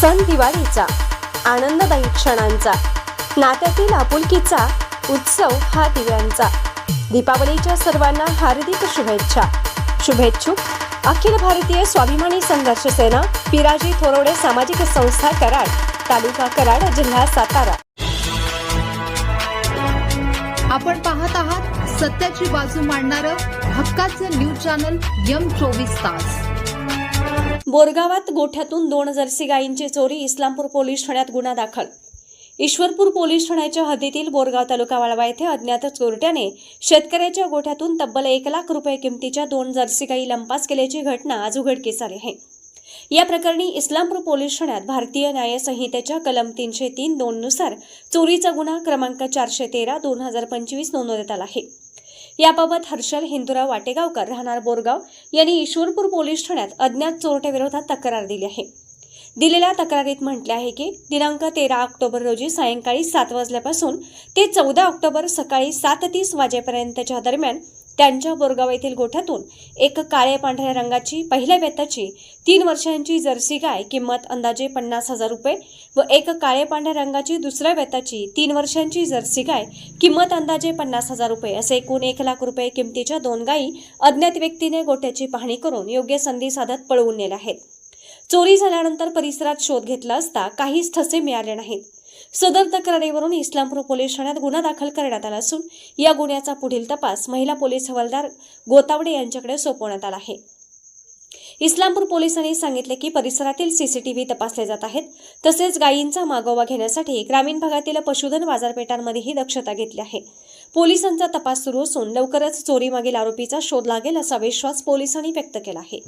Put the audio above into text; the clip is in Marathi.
सण दिवाळीचा आनंददायी क्षणांचा नात्यातील आपुलकीचा उत्सव हा दिव्यांचा. दीपावलीच्या सर्वांना हार्दिक शुभेच्छा. शुभेच्छुक अखिल भारतीय स्वाभिमानी संघर्ष सेना पिराजी थोरवडे सामाजिक संस्था कराड तालुका कराड जिल्हा सातारा. आपण पाहत आहात सत्याची बाजू मांडणारं हक्काचं न्यूज चॅनल यम चोवीस तास. बोरगावात गोठ्यातून दोन जर्सी गायींची चोरी इस्लामपूर पोलीस ठाण्यात गुन्हा दाखल. ईश्वरपूर पोलीस ठाण्याच्या हद्दीतील बोरगाव तालुका वाळवा येथे अज्ञात चोरट्याने शेतकऱ्याच्या गोठ्यातून तब्बल एक लाख रुपये किमतीच्या दोन जर्सी गायी लंपास केल्याची घटना आज उघडकीस आली आहे. या प्रकरणी इस्लामपूर पोलीस ठाण्यात भारतीय न्याय संहितेच्या कलम तीनशे तीन दोन नुसार चोरीचा गुन्हा क्रमांक चारशे तेरा दोन हजार पंचवीस नोंदवण्यात आला आहे. याबाबत हर्षल हिंदुराव वाटेगावकर राहणार बोरगाव यांनी ईश्वरपूर पोलीस ठाण्यात अज्ञात चोरट्याविरोधात तक्रार दिली आहे. दिलेल्या तक्रारीत म्हटले आहे की दिनांक तेरा ऑक्टोबर रोजी सायंकाळी सात वाजल्यापासून ते चौदा ऑक्टोबर सकाळी सात तीस वाजेपर्यंतच्या दरम्यान त्यांच्या बोरगाव येथील गोठ्यातून एक काळ्या पांढऱ्या रंगाची पहिल्या बेताची तीन वर्षांची जर्सी गाय किंमत अंदाजे पन्नास हजार रुपये व एक काळ्या पांढऱ्या रंगाची दुसऱ्या बेताची तीन वर्षांची जर्सी गाय किंमत अंदाजे पन्नास हजार रुपये. असे एकूण एक लाख रुपये किमतीच्या दोन गायी अज्ञात व्यक्तीने गोठ्याची पाहणी करून योग्य संधी साधत पळवून नेल्या आहेत. चोरी झाल्यानंतर परिसरात शोध घेतला असता काहीच ठसे मिळाले नाहीत. सदर तक्रारीवरून इस्लामपूर पोलीस ठाण्यात गुन्हा दाखल करण्यात आला असून या गुन्ह्याचा पुढील तपास महिला पोलीस हवालदार गोतावडे यांच्याकडे सोपवण्यात आला आहे. इस्लामपूर पोलिसांनी सांगितले की परिसरातील सीसीटीव्ही तपासले जात आहेत. तसेच गायींचा मागोवा घेण्यासाठी ग्रामीण भागातील पशुधन बाजारपेठांमध्येही दक्षता घेतली आहे. पोलिसांचा तपास सुरू असून लवकरच चोरीमागील आरोपीचा शोध लागेल असा विश्वास पोलिसांनी व्यक्त केला आहे.